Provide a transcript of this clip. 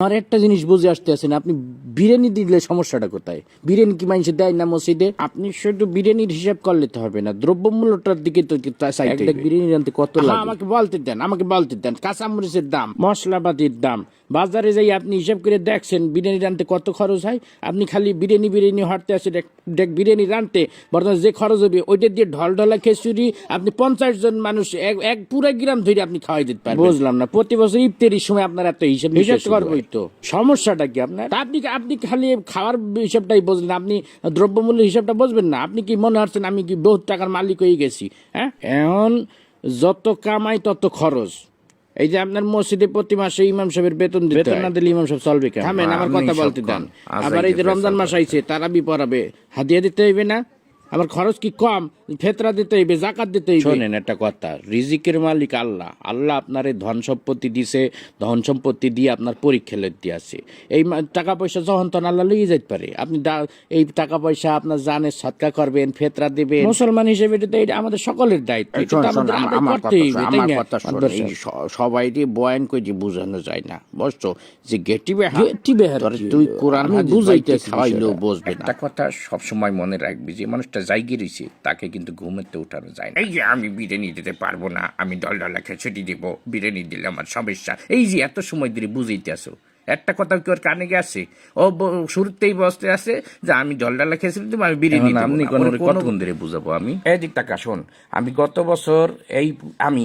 আমার একটা জিনিস বুঝে আসতে আছেন আপনি বিরিয়ানি দিলে সমস্যাটা কোথায়? বিরিয়ানি কি মানুষে দেয় না মসজিদে? আপনি শুধু বিরিয়ানির হিসাব করলে তো হবে না দ্রব্যমূল্যটার দিকে তো বিরিয়ানি রানতে কত লাগে? আমাকে বলতে দেন আমাকে বলতে দেন কাঁচামরিচের দাম মশলাপাতির দাম বাজারে যাই আপনি হিসাব করে দেখছেন বিরিয়ানি রানতে কত খরচ হয় আপনি খালি বিরিয়ানি বিরিয়ানি হরতে আসে দেখ বিরিয়ানি রানতে বর্তমানে যে খরচ হবে ওইটা দিয়ে ঢল ঢলা খেচুরি আপনি পঞ্চাশ জন মানুষ এক এক পুরা গ্রাম ধরে আপনি খাওয়াই দিতে পারেন বুঝলাম না প্রতি বছর ইফতারির সময় আপনার এত হিসাব হিসাব করবোই। তো সমস্যাটা কি আপনার? আপনি আপনি খালি খাওয়ার হিসাবটাই বুঝলেন আপনি দ্রব্যমূল্য হিসাবটা বুঝবেন না? আপনি কি মনে হচ্ছেন আমি কি বহুত টাকার মালিক হয়ে গেছি? হ্যাঁ? এখন যত কামাই তত খরচ। এই যে আপনার মসজিদে প্রতি মাসে ইমাম সাহেবের বেতন দিতে বেতন না দিলে ইমাম সাহেব চলবে কেন থামেন আমার কথা বলতে দেন। আবার এই যে রমজান মাস আইছে তারাবি পড়াবে। হাদিয়া দিতে হইবে না? আমার খরচ কি কম? ফেতরা দিতে হইবে জাকাত দিতে হইবে। শোনেন একটা কথা রিজিকের মালিক আল্লাহ। আল্লাহ আপনার এই ধন সম্পত্তি দিছে ধন সম্পত্তি দিয়ে আপনার পরীক্ষা লেতে আছে। এই টাকা পয়সা যখন তখন আল্লাহ লইয়ে যেতে পারে। আপনি এই টাকা পয়সা আপনার জানে সৎকা করবেন ফেতরা দিবেন। মুসলমান হিসেবে এটা এটা আমাদের সকলের দায়িত্ব। সবাইকে বয়ান করে যে বোঝানো যায় না। বুঝছ? যে গেটি বেহা বেহার তুই কোরআন বাইতে খাওয়াইলেও। বুঝবে না। একটা কথা সবসময় মনে রাখবি যে মানুষটা জায়গা রয়েছে তাকে কিন্তু ঘুমাতে উঠানো যায় না। এই যে আমি বিরিয়ানি দিতে পারব না আমি দল ডলা ছুটি দিব বিরিয়ানি দিলে আমার সমস্যা। এই যে এত সময় ধরে বুঝাইতে আসো একটা কথা কি ওর কানে গেছে ও শুরুতেই বসতে আছে যে আমি জল ডালা খেয়েছি দিব আমি বিরিয়ানি আপনি কতক্ষণ ধরে বুঝাবো আমি? এই দিক টাকা শোন আমি গত বছর এই আমি